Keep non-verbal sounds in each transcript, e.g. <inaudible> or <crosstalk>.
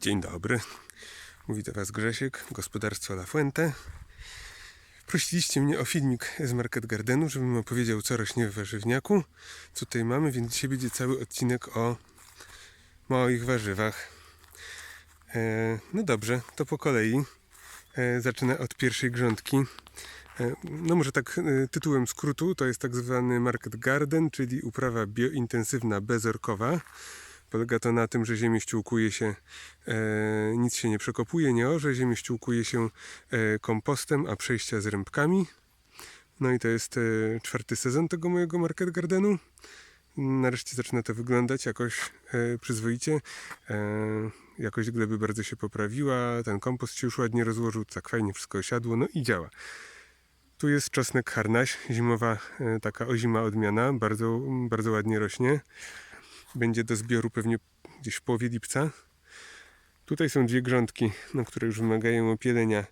Dzień dobry. Mówi do Was Grzesiek, gospodarstwo La Fuente. Prosiliście mnie o filmik z Market Gardenu, żebym opowiedział, co rośnie w warzywniaku. Co tutaj mamy, więc dzisiaj będzie cały odcinek o moich warzywach. E, no dobrze, to po kolei. E, zacznę od pierwszej grządki. E, no może tak e, tytułem skrótu, to jest tak zwany Market Garden, czyli uprawa biointensywna bezorkowa. Polega to na tym, że ziemię ściółkuje się, e, nic się nie przekopuje, nie orze, ziemię ściółkuje się e, kompostem, a przejścia z rębkami. No i to jest e, czwarty sezon tego mojego Market Gardenu. Nareszcie zaczyna to wyglądać jakoś e, przyzwoicie. E, jakość gleby bardzo się poprawiła, ten kompost się już ładnie rozłożył, tak fajnie wszystko osiadło, no i działa. Tu jest czosnek harnaś, zimowa e, taka ozima odmiana, bardzo, bardzo ładnie rośnie. Będzie do zbioru pewnie gdzieś w połowie lipca. Tutaj są dwie grządki, no, które już wymagają opielenia.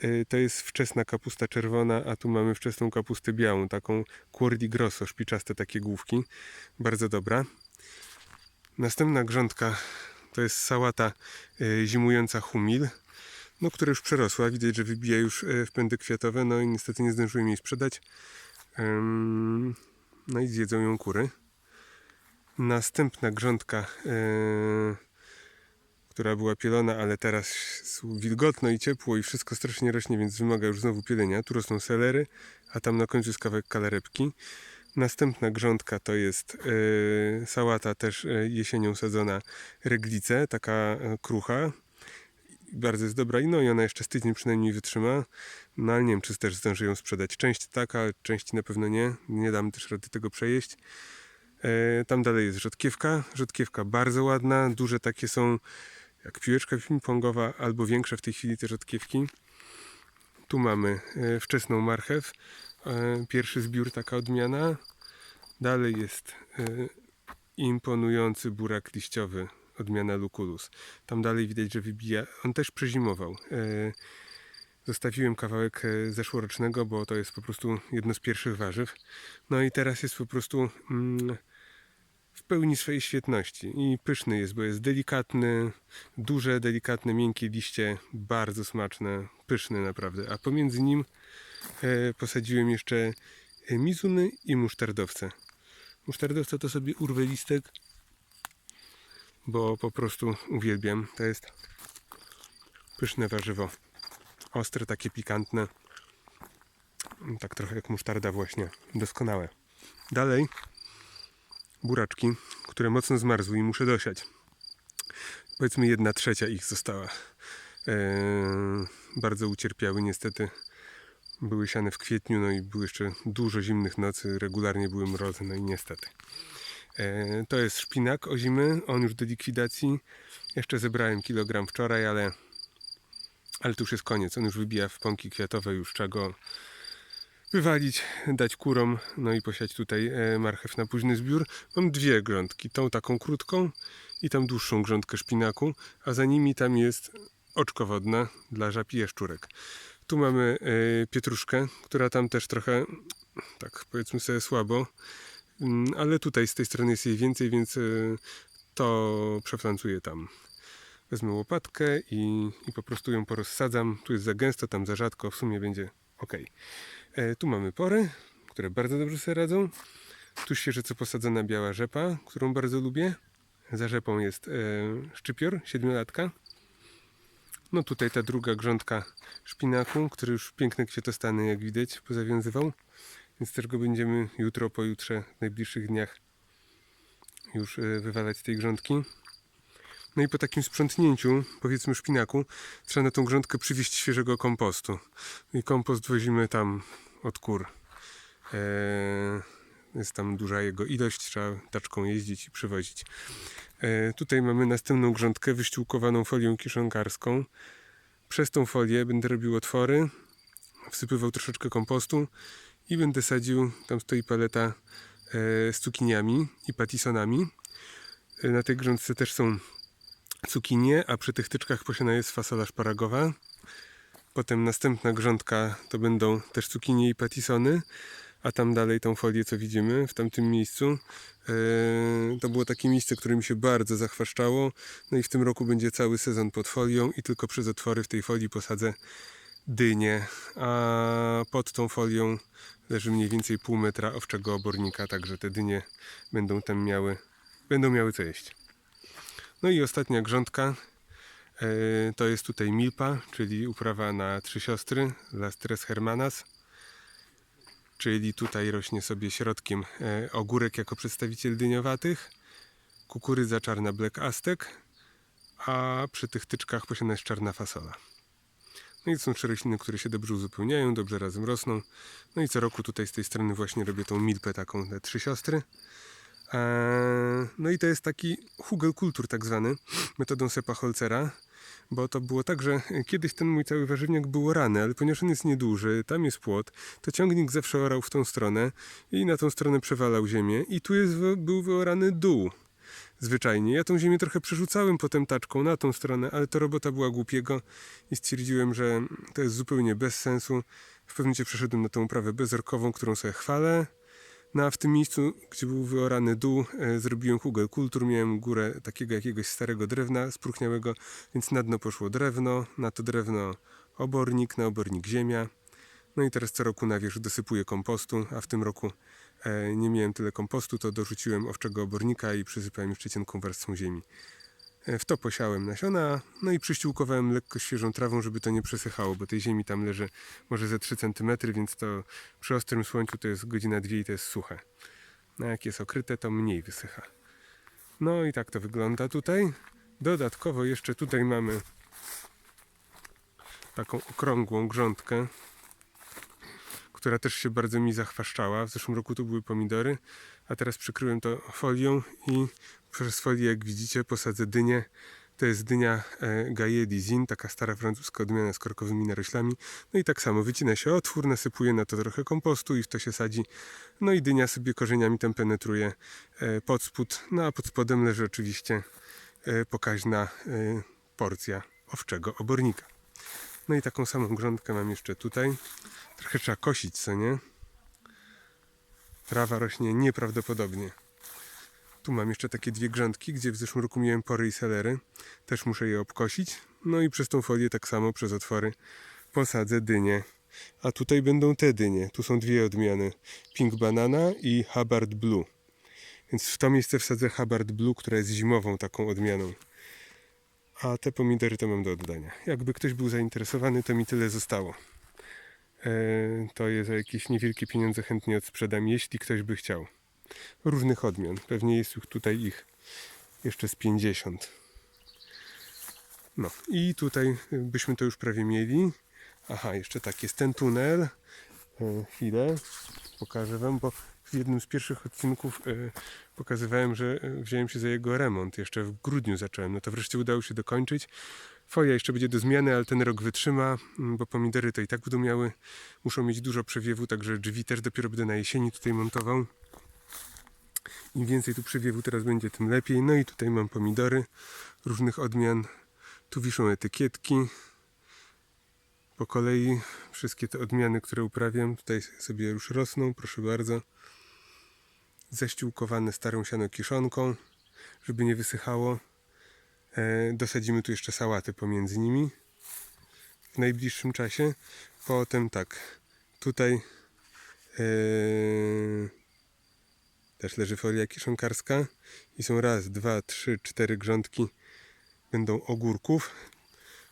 E, To jest wczesna kapusta czerwona, a tu mamy wczesną kapustę białą, taką cuor di grosso, szpiczaste takie główki. Bardzo dobra. Następna grządka to jest sałata e, zimująca humil, no, która już przerosła. Widać, że wybija już e, w pędy kwiatowe, no i niestety nie zdążyłem jej sprzedać. No i zjedzą ją kury. Następna grządka, e, która była pielona, ale teraz wilgotno i ciepło i wszystko strasznie rośnie, więc wymaga już znowu pielenia. Tu rosną selery, a tam na końcu jest kawałek kalarepki. Następna grządka to jest e, sałata też e, jesienią sadzona reglice, taka krucha. Bardzo jest dobra i no i ona jeszcze z tydzień przynajmniej wytrzyma. No ale nie wiem, czy też zdążę ją sprzedać. Część tak, a części na pewno nie. Nie dam też rady tego przejeść. E, Tam dalej jest rzodkiewka. Rzodkiewka bardzo ładna. Duże takie są jak piłeczka ping-pongowa albo większe w tej chwili te rzodkiewki. Tu mamy e, wczesną marchew. E, Pierwszy zbiór taka odmiana. Dalej jest imponujący burak liściowy odmiana Luculus. Tam dalej widać, że wybija. On też przezimował. Zostawiłem kawałek zeszłorocznego, bo to jest po prostu jedno z pierwszych warzyw. No i teraz jest po prostu mm, w pełni swojej świetności. I pyszny jest, bo jest delikatny, duże, delikatne, miękkie liście, bardzo smaczne, pyszne naprawdę. A pomiędzy nim e, posadziłem jeszcze e, mizuny i musztardowce. Musztardowca to sobie urwę listek, bo po prostu uwielbiam. To jest pyszne warzywo. Ostre, takie pikantne. Tak trochę jak musztarda właśnie. Doskonałe. Dalej buraczki, które mocno zmarzły i muszę dosiać. Powiedzmy jedna trzecia ich została. Eee, bardzo ucierpiały niestety. Były siane w kwietniu, no i było jeszcze dużo zimnych nocy, regularnie były mrozy, no i niestety. E, To jest szpinak ozimy, on już do likwidacji. Jeszcze zebrałem kilogram wczoraj, ale, ale to już jest koniec. On już wybija w pąki kwiatowe, już trzeba go wywalić, dać kurom, no i posiać tutaj e, marchew na późny zbiór. Mam dwie grządki, tą taką krótką i tam dłuższą grządkę szpinaku, a za nimi tam jest oczko wodne dla żab i jaszczurek. Tu mamy e, pietruszkę, która tam też trochę, tak powiedzmy sobie słabo, Mm, ale tutaj z tej strony jest jej więcej, więc y, to przeflancuję tam. Wezmę łopatkę i, i po prostu ją porozsadzam. Tu jest za gęsto, tam za rzadko, w sumie będzie ok. E, tu mamy pory, które bardzo dobrze sobie radzą. Tu świeżo posadzona biała rzepa, którą bardzo lubię. Za rzepą jest e, szczypior, siedmiolatka. No tutaj ta druga grządka szpinaku, który już piękne kwiatostany, jak widać, pozawiązywał. Więc też go będziemy jutro, pojutrze, w najbliższych dniach już e, wywalać z tej grządki. No i po takim sprzątnięciu, powiedzmy szpinaku, trzeba na tą grządkę przywieźć świeżego kompostu. I kompost wozimy tam od kur. Eee, jest tam duża jego ilość, trzeba taczką jeździć i przywozić. E, tutaj mamy następną grządkę wyściółkowaną folią kiszonkarską. Przez tą folię będę robił otwory, wsypywał troszeczkę kompostu i będę sadził, tam stoi paleta e, z cukiniami i patisonami. E, na tej grządce też są cukinie, a przy tych tyczkach posiana jest fasola szparagowa. Potem następna grządka to będą też cukinie i patisony, a tam dalej tą folię, co widzimy w tamtym miejscu, e, to było takie miejsce, które mi się bardzo zachwaszczało. No i w tym roku będzie cały sezon pod folią i tylko przez otwory w tej folii posadzę dynie, a pod tą folią leży mniej więcej pół metra owczego obornika, także te dynie będą tam miały, będą miały co jeść. No i ostatnia grządka to jest tutaj milpa, czyli uprawa na trzy siostry, Lastres hermanas. Czyli tutaj rośnie sobie środkiem e, ogórek jako przedstawiciel dyniowatych, kukurydza czarna Black Aztec, a przy tych tyczkach posiadana jest czarna fasola. No i są trzy rośliny, które się dobrze uzupełniają, dobrze razem rosną. No i co roku tutaj z tej strony właśnie robię tą milpę taką, te trzy siostry. Eee, No i to jest taki hugelkultur tak zwany, metodą Sepa Holzera, bo to było tak, że kiedyś ten mój cały warzywniak był orany, ale ponieważ on jest nieduży, tam jest płot, to ciągnik zawsze orał w tą stronę i na tą stronę przewalał ziemię i tu jest, był wyorany dół. Zwyczajnie. Ja tą ziemię trochę przerzucałem potem taczką na tą stronę, ale to robota była głupiego i stwierdziłem, że to jest zupełnie bez sensu. W pewnym momencie przeszedłem na tą uprawę bezorkową, którą sobie chwalę. No a w tym miejscu, gdzie był wyorany dół, e, zrobiłem hugelkultur, miałem górę takiego jakiegoś starego drewna spróchniałego, więc na dno poszło drewno, na to drewno obornik, na obornik ziemia. No i teraz co roku na wierzch dosypuję kompostu, a w tym roku e, nie miałem tyle kompostu, to dorzuciłem owczego obornika i przysypałem jeszcze cienką warstwą ziemi. W to posiałem nasiona, no i przyściółkowałem lekko świeżą trawą, żeby to nie przesychało, bo tej ziemi tam leży może ze 3 cm, więc to przy ostrym słońcu to jest godzina dwie i to jest suche. No jak jest okryte, to mniej wysycha. No i tak to wygląda tutaj. Dodatkowo jeszcze tutaj mamy taką okrągłą grządkę, która też się bardzo mi zachwaszczała. W zeszłym roku to były pomidory, a teraz przykryłem to folią i przez folię, jak widzicie, posadzę dynię. To jest dynia e, Gaillet d'Izine, taka stara francuska odmiana z korkowymi naroślami. No i tak samo wycina się otwór, nasypuje na to trochę kompostu i w to się sadzi. No i dynia sobie korzeniami tam penetruje e, pod spód. No a pod spodem leży oczywiście e, pokaźna porcja owczego obornika. No i taką samą grządkę mam jeszcze tutaj. Trochę trzeba kosić, co nie? Trawa rośnie nieprawdopodobnie. Tu mam jeszcze takie dwie grządki, gdzie w zeszłym roku miałem pory i selery. Też muszę je obkosić. No i przez tą folię tak samo, przez otwory posadzę dynie. A tutaj będą te dynie. Tu są dwie odmiany. Pink Banana i Hubbard Blue. Więc w to miejsce wsadzę Hubbard Blue, która jest zimową taką odmianą. A te pomidory to mam do oddania. Jakby ktoś był zainteresowany, to mi tyle zostało. E, to je za jakieś niewielkie pieniądze chętnie odsprzedam, jeśli ktoś by chciał. Różnych odmian. Pewnie jest tutaj ich jeszcze z 50. No i tutaj y, byśmy to już prawie mieli. Aha, jeszcze tak, jest ten tunel. E, chwilę, pokażę Wam, bo w jednym z pierwszych odcinków e, pokazywałem, że e, wziąłem się za jego remont. Jeszcze w grudniu zacząłem. No to wreszcie udało się dokończyć. Folia jeszcze będzie do zmiany, ale ten rok wytrzyma, m, bo pomidory to i tak będą miały. Muszą mieć dużo przewiewu, także drzwi też dopiero będę na jesieni tutaj montował. Im więcej tu przewiewu teraz będzie, tym lepiej. No i tutaj mam pomidory różnych odmian. Tu wiszą etykietki. Po kolei wszystkie te odmiany, które uprawiam, tutaj sobie już rosną, proszę bardzo. Zaściółkowane starą siano kiszonką, żeby nie wysychało. E, dosadzimy tu jeszcze sałatę pomiędzy nimi w najbliższym czasie. Potem tak, tutaj e, też leży folia kiszonkarska i są raz, dwa, trzy, cztery grządki będą ogórków.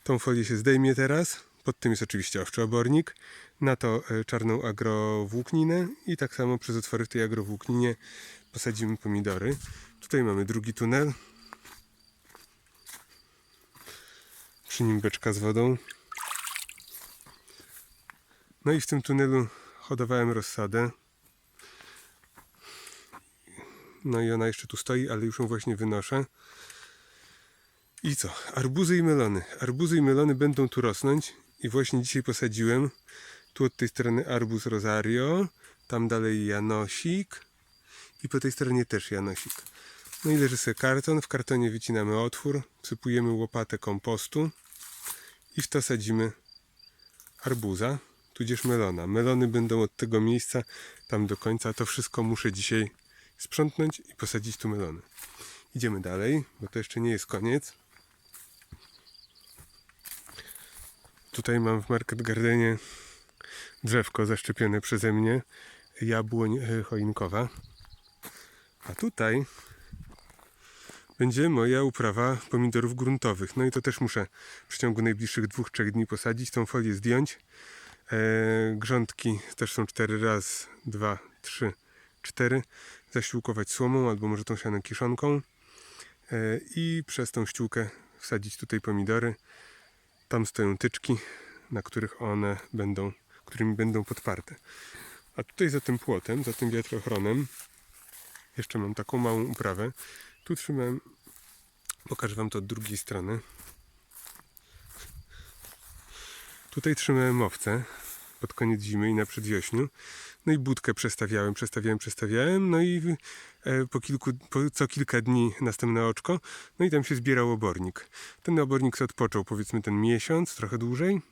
Tą folię się zdejmie teraz. Pod tym jest oczywiście owczy obornik. Na to e, czarną agrowłókninę i tak samo przez otwory w tej agrowłókninie posadzimy pomidory. Tutaj mamy drugi tunel. Przy nim beczka z wodą. No i w tym tunelu hodowałem rozsadę. No i ona jeszcze tu stoi, ale już ją właśnie wynoszę. I co? Arbuzy i melony. Arbuzy i melony będą tu rosnąć i właśnie dzisiaj posadziłem. Tu od tej strony arbuz rosario, tam dalej janosik i po tej stronie też janosik. No i leży sobie karton. W kartonie wycinamy otwór, wsypujemy łopatę kompostu i w to sadzimy arbuza, tudzież melona. Melony będą od tego miejsca, tam do końca. To wszystko muszę dzisiaj sprzątnąć i posadzić tu melony. Idziemy dalej, bo to jeszcze nie jest koniec. Tutaj mam w Market Gardenie drzewko zaszczepione przeze mnie, jabłoń e, choinkowa. A tutaj będzie moja uprawa pomidorów gruntowych. No i to też muszę w przeciągu najbliższych dwóch, trzech dni posadzić, tą folię zdjąć. E, grządki też są cztery raz, dwa, trzy, cztery. Zaściółkować słomą albo może tą sianą kiszonką. E, I przez tą ściółkę wsadzić tutaj pomidory. Tam stoją tyczki, na których one będą, którymi będą podparte. A tutaj za tym płotem, za tym wiatrochronem, jeszcze mam taką małą uprawę. Tu trzymałem, pokażę Wam to od drugiej strony. Tutaj trzymałem owce pod koniec zimy i na przedwiośniu. No i budkę przestawiałem, przestawiałem, przestawiałem. No i e, po kilku, po co kilka dni następne oczko. No i tam się zbierał obornik. Ten obornik odpoczął powiedzmy ten miesiąc, trochę dłużej.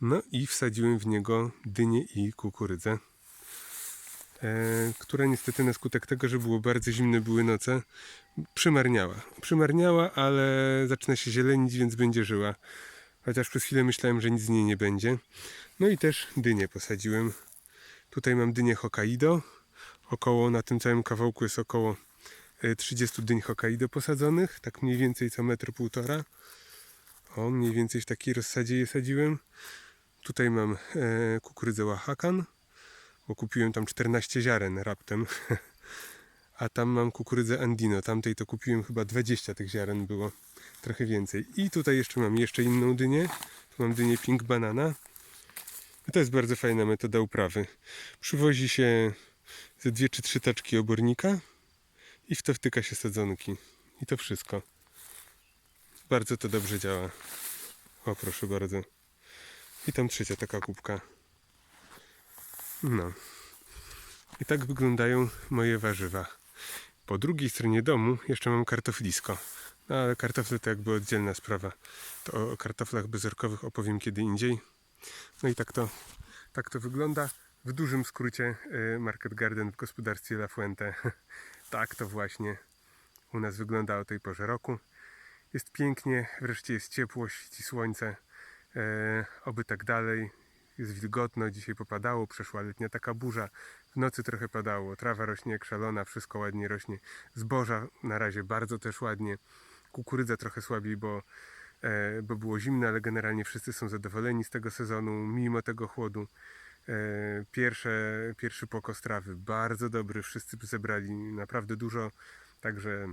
No i wsadziłem w niego dynię i kukurydzę. E, która niestety na skutek tego, że było bardzo zimne, były noce, przymarniała. Przymarniała, ale zaczyna się zielenić, więc będzie żyła. Chociaż przez chwilę myślałem, że nic z niej nie będzie. No i też dynię posadziłem. Tutaj mam dynię Hokkaido. Około, na tym całym kawałku jest około e, 30 dyń Hokkaido posadzonych. Tak mniej więcej co metr półtora. O, mniej więcej w takiej rozsadzie je sadziłem. Tutaj mam e, kukurydzę Oaxacan, bo kupiłem tam 14 ziaren raptem. <laughs> A tam mam kukurydzę Andino. Tamtej to kupiłem chyba 20 tych ziaren było. Trochę więcej. I tutaj jeszcze mam jeszcze inną dynię. Tu mam dynię Pink Banana. To jest bardzo fajna metoda uprawy. Przywozi się ze dwie czy trzy taczki obornika i w to wtyka się sadzonki. I to wszystko. Bardzo to dobrze działa. O, proszę bardzo. I tam trzecia taka kubka. No. I tak wyglądają moje warzywa. Po drugiej stronie domu jeszcze mam kartoflisko. No ale kartofle to jakby oddzielna sprawa. To o kartoflach bezorkowych opowiem kiedy indziej. No i tak to, tak to wygląda. W dużym skrócie y, Market Garden w gospodarstwie La Fuente. <laughs> tak to właśnie u nas wygląda o tej porze roku. Jest pięknie, wreszcie jest ciepło, świeci słońce. E, oby tak dalej. Jest wilgotno, dzisiaj popadało, przeszła letnia taka burza. W nocy trochę padało, trawa rośnie jak szalona, wszystko ładnie rośnie. Zboża na razie bardzo też ładnie. Kukurydza trochę słabiej, bo, e, bo było zimno, ale generalnie wszyscy są zadowoleni z tego sezonu, mimo tego chłodu. E, pierwsze, pierwszy pokos trawy bardzo dobry, wszyscy zebrali naprawdę dużo, także,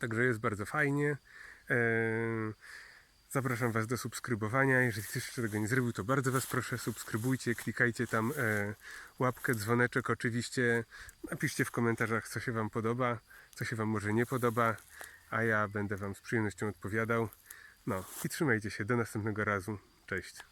także jest bardzo fajnie. E, Zapraszam Was do subskrybowania. Jeżeli ktoś jeszcze tego nie zrobił, to bardzo Was proszę, subskrybujcie, klikajcie tam e, łapkę, dzwoneczek oczywiście. Napiszcie w komentarzach, co się Wam podoba, co się Wam może nie podoba, a ja będę Wam z przyjemnością odpowiadał. No i trzymajcie się, do następnego razu. Cześć.